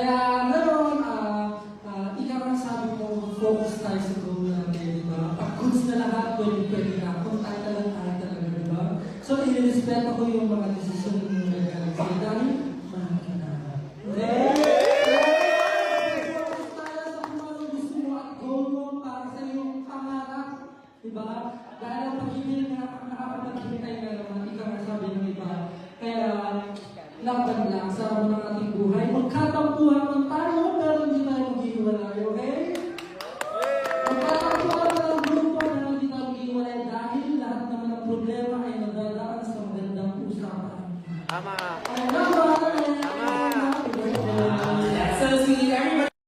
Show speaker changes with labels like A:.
A: Kaya ngayon, ah, ah, ikaw ang sabi mo, focus tayo sa goal natin, diba? Pag goods na lahat, pwede pwede na. Kung tayo na lang tayo talaga, diba? So, inirespeto ko yung mga desisyon mo na sa'yo dahil mahal ka na. Tayo pangarap. Diba? Dahil ang pag-ibig na nakakapaghintay nga naman, ikaw ang sabi ng iba. Kaya, laban lang sa mga ng ating naman